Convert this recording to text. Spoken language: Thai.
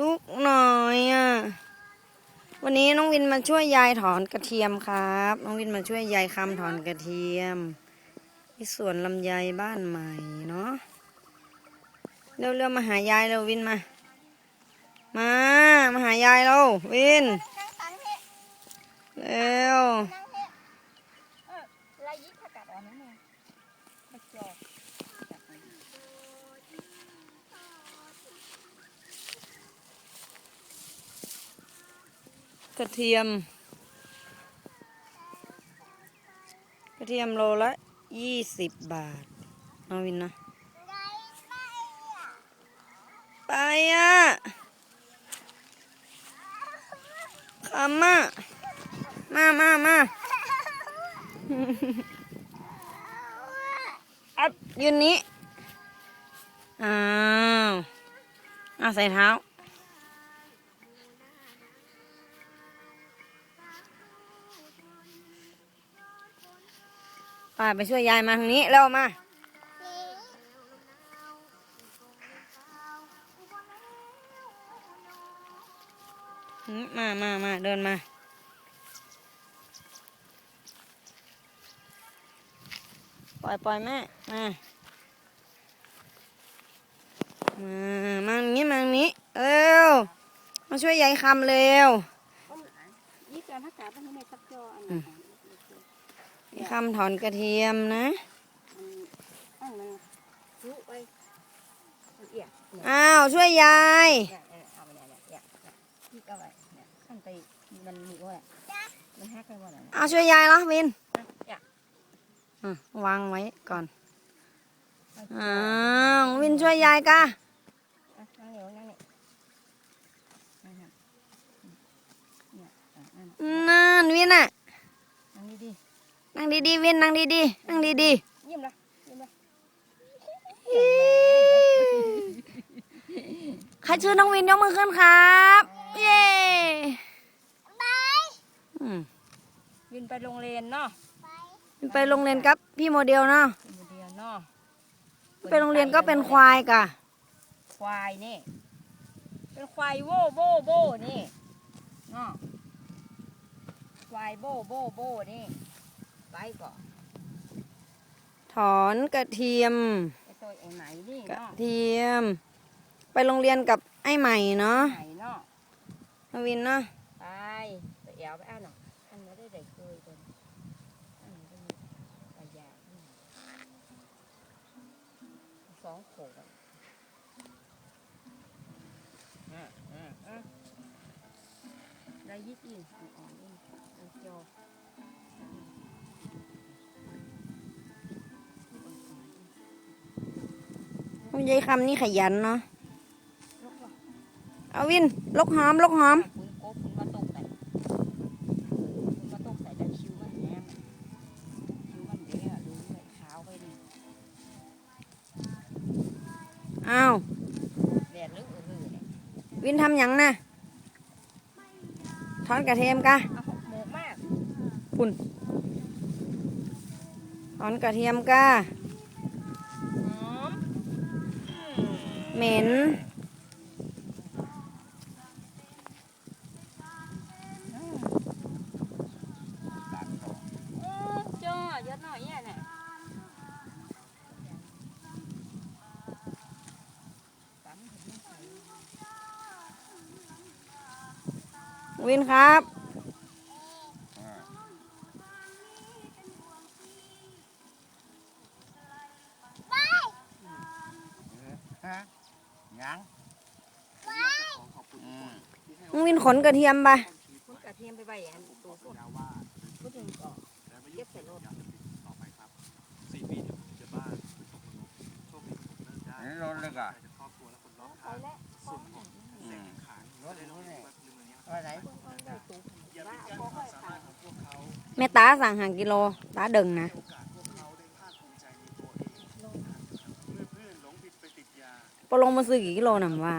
ลูกหน่อยอะ วันนี้น้องวินมาช่วยยายถอนกระเทียมครับ น้องวินมาช่วยยายคำถอนกระเทียมที่สวนลำไยบ้านใหม่เนาะ เร็วๆมาหายายเร็ววินมา มา มาหายายเราวิน เร็ว นั่งเฮเออลายยิกผักกาดอ่อนนั่นเองผักจอก กระเทียม กระเทียมโลละยี่สิบบาทน้องวินนะไปอะคำอะมามามาอัดยืนนี้ อ้าวเอาใส่เท้า ป้าไปช่วยยายมาทางนี้เร็วมามมามามาเดินมา ปล่อยปล่อยแม่ มา มา มางนี้มางนี้เร็ว มาช่วยยายคำเร็วยิกการผักกาดต้องให้ผักจออันนั้ นยายคำถอนกระเทียมนะอันนั้นยุไปเอี่ยเนี่ยอ้าวช่วยยายเนี่ยเอาไปเนี่ยเนี่ยยิกเอาไปเนี่ยขั้นไปมันมีว่ามันฮักไปว่าอะไรเอาช่วยยายเหรอวินเนี่ยอะวางไว้ก่อนอ้าววินช่วยยายกะนั่งเหนียวนั่งนี่นั่งเนี่ยเนี่ยนั่งนั่นวินอะ นั่งดีนั่งดีๆวินนั่งดีๆนั่งดีๆยิ้มละยิ้มละๆใครชื่อน้องวินยกมือขึ้นครับ เย้อืมวินไปโรงเรียนเนาะวินไปโรงเรียนกับ พี่โมเดลเนาะเป็นโรงเรียนเนาะไปโรงเรียนก็เป็นควายกะ ควายนี่เป็นควายโบโบโบนี่เนาะควายโบโบโบนี่ ไปก่อนถอนกระเทียมไอ้ตัวไอ้ไหนนี่กระเนาะเทียม ไปโรงเรียนกับไอ้ใหม่เนาะไหนเนาะน้องวินเนาะไปไปเอวไปอ่านหน่อยอันนี้ได้ได้เคยตัวนี้อันนี้ก็มีปลายานี่สองโขกอะอะอะอะได้ยี่สิบอ่อนๆนี่อันจอ ยายคำนี่ขยันเนาะลูกว่ะเอาวิน ลกหอม ลกหอมคุณโก้คุณมาตกใส่คุณมาตกใส่ได้คิวมันแหนมคิวมันเด้อดูเลยขาวไปนี่อ้าวแดดลึกอือหือเนี่ยวินทำหยังนะถอนกระเทียมกะเอาหมูมากถอนกระเทียมกะ หอม เหม็นอืมจ้าเยอะหน่อยเนี่ยน่ะวินครับ ยังน้องวินขนกระเทียมไปคุณกระเทียมไปใบอันตัวพวกพูดถึงก่อนเก็บใส่รถนี่รถเลยก่ะไปแล้วอืมรถรู้เนี่ยว่าไหนว่าเอาค่อยๆขายแม่ตาสั่งหางกิโลตาเดึงนะ ปลงมาซื้อกี่กิโลน่งว่า